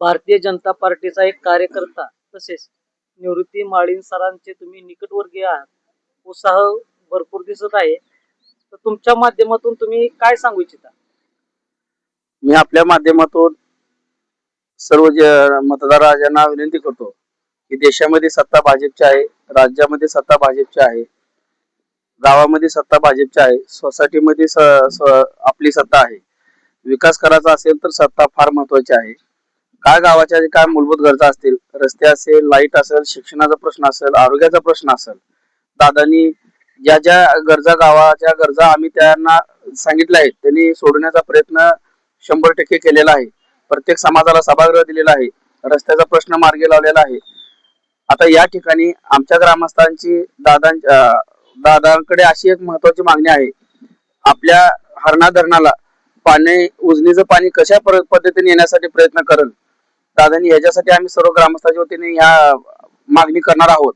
भारतीय जनता पार्टीचा एक कार्यकर्ता तसेच निवृत्ती माळीन सरांचे तुम्ही निकटवर्गीय आहात उत्साह भरपूर दिसत आहे. तर तुमच्या माध्यमातून तुम्ही काय सांगू इच्छिता? मी आपल्या माध्यमातून सर्व ज- मतदार विनंती करतो की देशामध्ये सत्ता भाजपची आहे राज्यामध्ये सत्ता भाजपची आहे गावामध्ये सत्ता भाजपची आहे सोसायटीमध्ये स- आपली सत्ता आहे. विकास करायचा असेल तर सत्ता फार महत्वाची आहे. काय गावाच्या काय मूलभूत गरजा असतील? रस्ते असेल लाइट असेल शिक्षणाचा प्रश्न असेल आरोग्याचा प्रश्न असेल. दादांनी ज्या ज्या गरजा गावाच्या गरजा आम्ही त्यांना सांगितल्या आहेत त्यांनी सोडवण्याचा प्रयत्न शंभर टक्के केलेला आहे. प्रत्येक समाजाला सभागृह दिलेला आहे. रस्त्याचा प्रश्न मार्गी लावलेला आहे. आता या ठिकाणी आमच्या ग्रामस्थांची दादांच्या दादांकडे अशी एक महत्वाची मागणी आहे. आपल्या हरणा धरणाला पाणी उजनीचं पाणी कशा पद्धतीने येण्यासाठी प्रयत्न करेल? दादांनी याच्यासाठी आम्ही सर्व ग्रामस्थांच्या वतीने या मागणी करणार आहोत.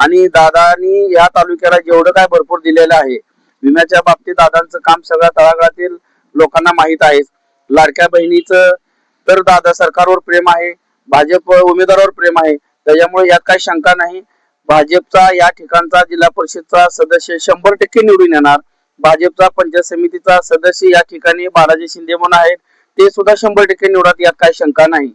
आणि दादांनी या तालुक्याला जेवढं काय भरपूर दिलेलं आहे विम्याच्या बाबतीत दादांचं काम सगळ्या तळागाळातील लोकांना माहीत आहे. लाडक्या बहिणीचं तर दादा सरकारवर प्रेम आहे भाजप उमेदवारावर प्रेम आहे. त्याच्यामुळे यात काही शंका नाही. भाजपचा या ठिकाणचा जिल्हा परिषदचा सदस्य शंभर टक्के निवडून येणार. भाजपचा पंचायत समितीचा सदस्य या ठिकाणी बालाजी शिंदे म्हणून आहेत. ते सुद्धा शंभर टक्के निवडत यात काही शंका नाही.